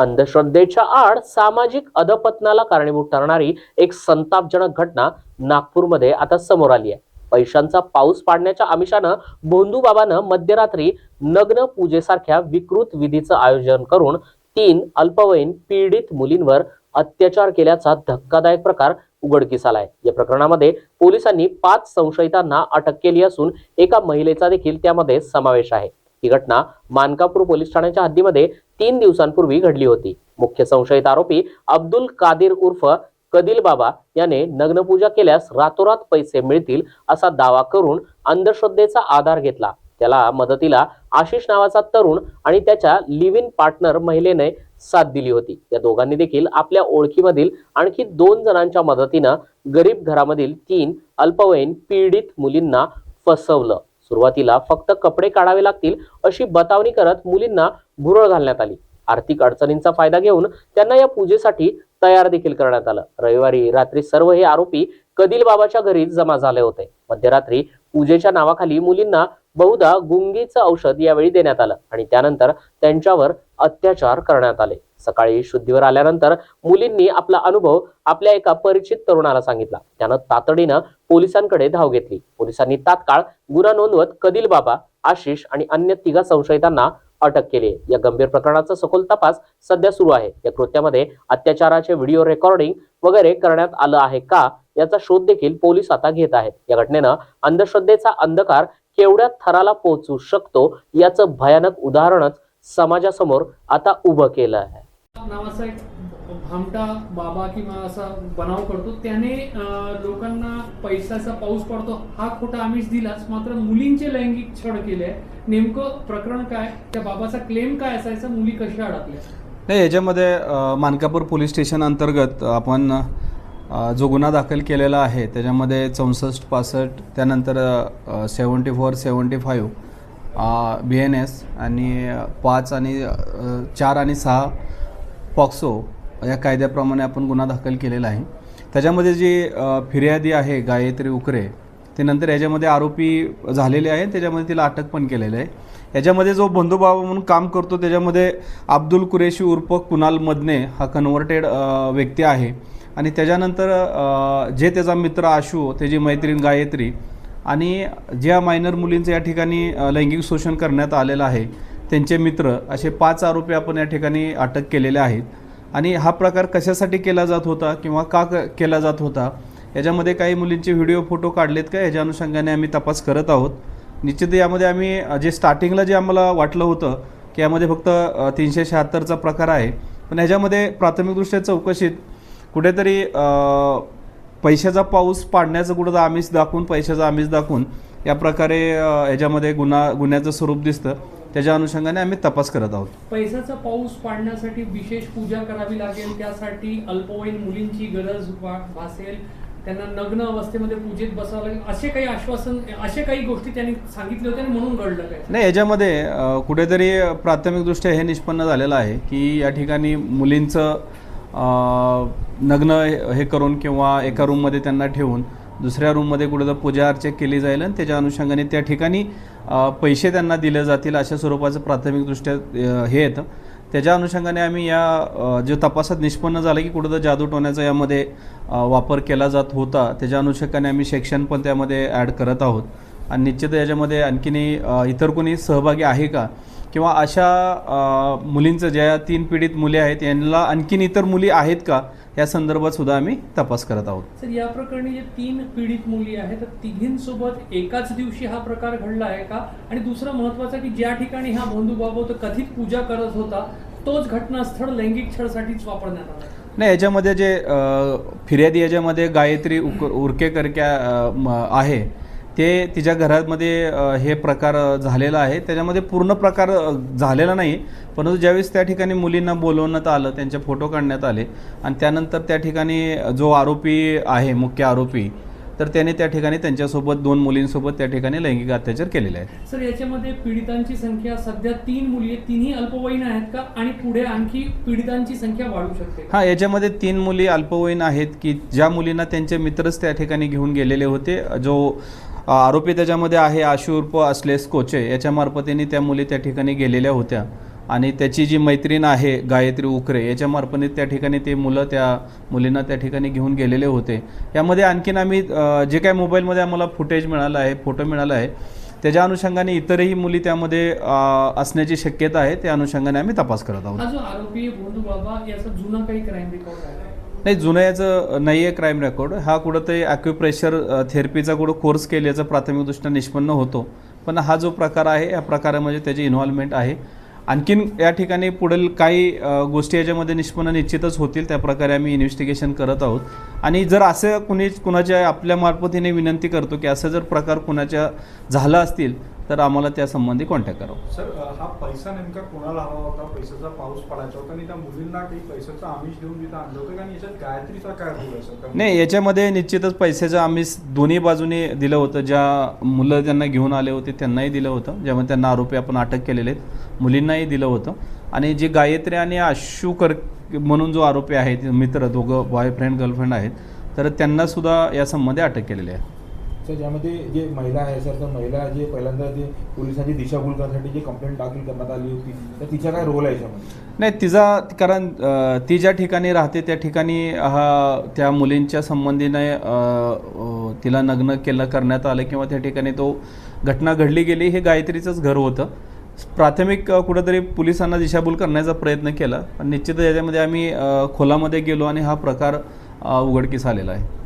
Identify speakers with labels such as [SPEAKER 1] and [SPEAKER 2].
[SPEAKER 1] अंधश्रद्धेच्या आड सामाजिक अधपतनाला कारणीभूत ठरणारी एक संतापजनक घटना नागपूरमध्ये आता समोर आली आहे. पैशांचा पाऊस पाडण्याच्या आमिषानं भोंदू बाबानं मध्यरात्री नग्न पूजेसारख्या विकृत विधीचं आयोजन करून तीन अल्पवयीन पीडित मुलींवर अत्याचार केल्याचा धक्कादायक प्रकार उघडकीस आलाय. या प्रकरणामध्ये पोलिसांनी पाच संशयितांना अटक केली असून एका महिलेचा देखील त्यामध्ये समावेश आहे. ही घटना मानकापूर पोलीस ठाण्याच्या हद्दीमध्ये तीन दिवसांपूर्वी घडली होती. मुख्य संशयित आरोपी अब्दुल कादिर उर्फ कदिल बाबा याने नग्नपूजा केल्यास रातोरात पैसे मिळतील असा दावा करून अंधश्रद्धेचा आधार घेतला. त्याला मदतीला आशिष नावाचा तरुण आणि त्याच्या लिव्ह इन पार्टनर महिलेने साथ दिली होती. या दोघांनी देखील आपल्या ओळखीमधील आणखी दोन जणांच्या मदतीनं गरीब घरामधील तीन अल्पवयीन पीडित मुलींना फसवलं. सुरुवातीला फक्त कपडे काढावे लागतील अशी बतावणी करत मुलींना भुरळ घालण्यात आली. आर्थिक अडचणींचा फायदा घेऊन त्यांना या पूजेसाठी तयार देखील करण्यात आलं. रविवारी रात्री सर्व हे आरोपी कदिल बाबाच्या घरी जमा झाले होते. मध्यरात्री पूजेच्या नावाखाली मुलींना बहुधा गुंगीचं औषध यावेळी देण्यात आलं आणि त्यानंतर त्यांच्यावर अत्याचार करण्यात आले. सकाळी शुद्धीवर आल्यानंतर मुलींनी आपला अनुभव आपल्या एका परिचित तरुणाला सांगितला. त्यानं तातडीनं पोलिसांकडे धाव घेतली. पोलिसांनी तात्काळ गुन्हा नोंदवत कदिल बाबा आशिष आणि अन्य तिघा संशयितांना अटक केली. या गंभीर प्रकरणाचा सखोल तपास सध्या सुरू आहे. या कृत्यामध्ये अत्याचाराचे व्हिडिओ रेकॉर्डिंग वगैरे करण्यात आलं आहे का? याचा शोध देखील पोलीस आता घेत आहेत. या घटनेनं अंधश्रद्धेचा अंधकार केवढ्या थराला पोहोचू शकतो याचं भयानक उदाहरणच समाजासमोर आता उभं केलं आहे.
[SPEAKER 2] नावाचा एक भामटा बाबा किंवा असा बनाव करतो त्याने लोकांना पैशाचा पाऊस पडतो हा खोटा आमिष दिलाच. मात्र मुलींचे लैंगिक छळ केले. नेमकं प्रकरण काय? त्या बाबाचा क्लेम काय असायचा? मुली कशा अडकल्या?
[SPEAKER 3] नाही याच्यामध्ये मानकापूर पोलीस स्टेशन अंतर्गत आपण जो गुन्हा दाखल केलेला आहे त्याच्यामध्ये चौसष्ट पासष्ट त्यानंतर seventy four seventy five B N S आणि पाच आणि चार आणि सहा पॉक्सो या कायद्याप्रमाणे आपण गुन्हा दाखल केलेला आहे. त्याच्यामध्ये जी फिर्यादी आहे गायत्री उकरे ते नंतर याच्यामध्ये आरोपी झालेले आहे त्याच्यामध्ये तिला अटक पण केलेलं आहे. याच्यामध्ये जो बंधुभाव म्हणून काम करतो त्याच्यामध्ये अब्दुल कुरेशी उर्फ कुणाल मदने हा कन्व्हर्टेड व्यक्ती आहे. आणि त्याच्यानंतर जे त्याचा मित्र आशू त्याची मैत्रीण गायत्री आणि ज्या मायनर मुलींचं या ठिकाणी लैंगिक शोषण करण्यात आलेलं आहे त्यांचे मित्र असे पाच आरोपी आपण या ठिकाणी अटक केलेले आहेत. आणि हा प्रकार कशासाठी केला जात होता किंवा का क- केला जात होता याच्यामध्ये काही मुलींचे व्हिडिओ फोटो काढलेत का? याच्या अनुषंगाने आम्ही तपास करत आहोत. निश्चित यामध्ये आम्ही जे स्टार्टिंगला जे आम्हाला वाटलं होतं की यामध्ये फक्त तीनशे शहात्तरचा प्रकार आहे. पण ह्याच्यामध्ये प्राथमिकदृष्ट्या चौकशीत कुठेतरी पैशाचा पाऊस पाडण्याचं कुठं आमिष दाखवून पैशाचा आमिष दाखवून या प्रकारे याच्यामध्ये गुन्हा गुन्ह्याचं स्वरूप दिसतं. त्याच्या अनुषंगाने आम्ही तपास करत आहोत.
[SPEAKER 2] पैशाचा पाऊस पाडण्यासाठी विशेष पूजा करावी लागेल. त्यासाठी अल्पवयीन मुलींची गरज भासेल. त्यांना नग्न अवस्थेमध्ये पूजेत बसावं लागेल. असे काही आश्वासन असे काही गोष्टी त्यांनी सांगितले होते आणि म्हणून घडलं काय?
[SPEAKER 3] नाही याच्यामध्ये कुठेतरी प्राथमिकदृष्ट्या हे निष्पन्न झालेलं आहे की या ठिकाणी मुलींचं नग्न हे- करून किंवा एका रूममध्ये त्यांना ठेवून दुसऱ्या रूममध्ये कुठं पूजा अर्चा केली जाईल आणि त्याच्या अनुषंगाने त्या ठिकाणी पैसे त्यांना दिले जातील अशा स्वरूपाचं प्राथमिकदृष्ट्या हे येतं. त्याच्या अनुषंगाने आम्ही या जे जो तपासात निष्पन्न झालं की कुठं जादू टोण्याचा यामध्ये वापर केला जात होता त्याच्या अनुषंगाने आम्ही सेक्शन पण त्यामध्ये ॲड करत आहोत. आणि निश्चित याच्यामध्ये आणखीनही इतर कोणी सहभागी आहे का? किंवा अशा मुलींचं ज्या तीन पीडित मुली आहेत यांना आणखीन इतर मुली आहेत का? या संदर्भात सुद्धा आम्ही तपास करत आहोत.
[SPEAKER 2] सर या प्रकरणी जे तीन पीडित मुली आहेत तर तिघींसोबत एकाच दिवशी हा प्रकार घडला आहे का? आणि दुसरं महत्वाचं की ज्या ठिकाणी हा बंधू बाबा तो कथित पूजा करत होता तोच घटनास्थळ लैंगिक छळसाठीच वापरण्यात आला.
[SPEAKER 3] नाही याच्यामध्ये जे फिर्यादी याच्यामध्ये गायत्री उक उरकेकर क्या अ, म- आहे ते तिच्या घरामध्ये हे प्रकार झालेला आहे. त्याच्यामध्ये पूर्ण प्रकार झालेला नाही. परंतु ज्यावेळेस त्या ठिकाणी मुलींना बोलवण्यात आलं त्यांचे फोटो काढण्यात आले आणि त्यानंतर त्या ठिकाणी जो आरोपी आहे मुख्य आरोपी तर त्याने त्या ठिकाणी त्यांच्यासोबत दोन मुलींसोबत त्या ठिकाणी लैंगिक अत्याचार केलेले आहेत.
[SPEAKER 2] सर याच्यामध्ये पीडितांची संख्या सध्या तीन मुली आहेत. तिन्ही अल्पवयीन आहेत का? आणि पुढे आणखी पीडितांची संख्या वाढू शकते?
[SPEAKER 3] हां याच्यामध्ये तीन मुली अल्पवयीन आहेत की ज्या मुलींना त्यांचे मित्रच त्या ठिकाणी घेऊन गेलेले होते. जो आरोपी त्याच्यामध्ये आहे आशुर्प असलेस कोचे. याच्या मार्फतीने त्या मुली त्या ठिकाणी गेलेल्या होत्या. आणि त्याची जी मैत्रीण आहे गायत्री उकरे याच्या मार्फत त्या ठिकाणी ते मुलं त्या मुलींना त्या ठिकाणी घेऊन गेलेले होते. यामध्ये आणखीन आम्ही जे काय मोबाईलमध्ये आम्हाला फुटेज मिळालं आहे फोटो मिळाला आहे त्याच्या अनुषंगाने इतरही मुली त्यामध्ये असण्याची शक्यता आहे. त्या अनुषंगाने आम्ही तपास करत आहोत. नाही जुनं याचं नाही आहे क्राईम रेकॉर्ड हा कुठंतरी ॲक्युप्रेशर थेरपीचा कुठं कोर्स केल्याचा प्राथमिकदृष्ट्या निष्पन्न होतो. पण हा जो प्रकार आहे या प्रकारामध्ये म्हणजे त्याची इन्व्हॉल्वमेंट आहे. आणखीन या ठिकाणी पुढील काही गोष्टी याच्यामध्ये निष्पन्न निश्चितच होतील त्या प्रकारे आम्ही इन्व्हेस्टिगेशन करत आहोत. आणि जर असं कुणी कुणाच्या आपल्या मार्फतीने विनंती करतो की असं जर प्रकार कुणाच्या झाला असतील तर आम्हाला त्या संबंधी कॉन्टॅक्ट करावं
[SPEAKER 4] सर हा पैसा नेमका कोणाला हवा होता? पैशाचा पाऊस पडायचा होता आणि त्या मुलींना काही पैशाचं आमिष देऊन तिथं आणलं होतं आणि याच्यात गायत्रीचा काय रोल सर?
[SPEAKER 3] नाही याच्यामध्ये निश्चितच पैशाचं आम्ही स- दोन्ही बाजूने दिलं होतं. ज्या मुलं त्यांना घेऊन आले होते त्यांनाही दिलं होतं. ज्यामध्ये त्यांना आरोपी आपण अटक केलेले आहेत मुलींनाही दिलं होतं. आणि जे गायत्री आणि आशू कर म्हणून जो आरोपी आहे ते मित्र दोघं बॉयफ्रेंड गर्लफ्रेंड आहेत तर त्यांना सुद्धा या संबंधी अटक केलेली आहे.
[SPEAKER 5] सर ज्यामध्ये जे महिला आहे सर तर महिला जे पहिल्यांदा जे पोलिसांची दिशाभूल करण्यासाठी जी कंप्लेंट दाखल करण्यात आली होती तर तिचा काय रोल आहे याच्यामध्ये?
[SPEAKER 3] नाही तिचा कारण ती ज्या ठिकाणी राहते त्या ठिकाणी हा त्या मुलींच्या संबंधीने तिला नग्न केलं करण्यात आलं किंवा त्या ठिकाणी तो घटना घडली गेली हे गायत्रीचंच घर होतं. प्राथमिक कुठंतरी पोलिसांना दिशाभूल करण्याचा प्रयत्न केला पण निश्चितच याच्यामध्ये आम्ही खोलामध्ये गेलो आणि हा प्रकार उघडकीस आलेला आहे.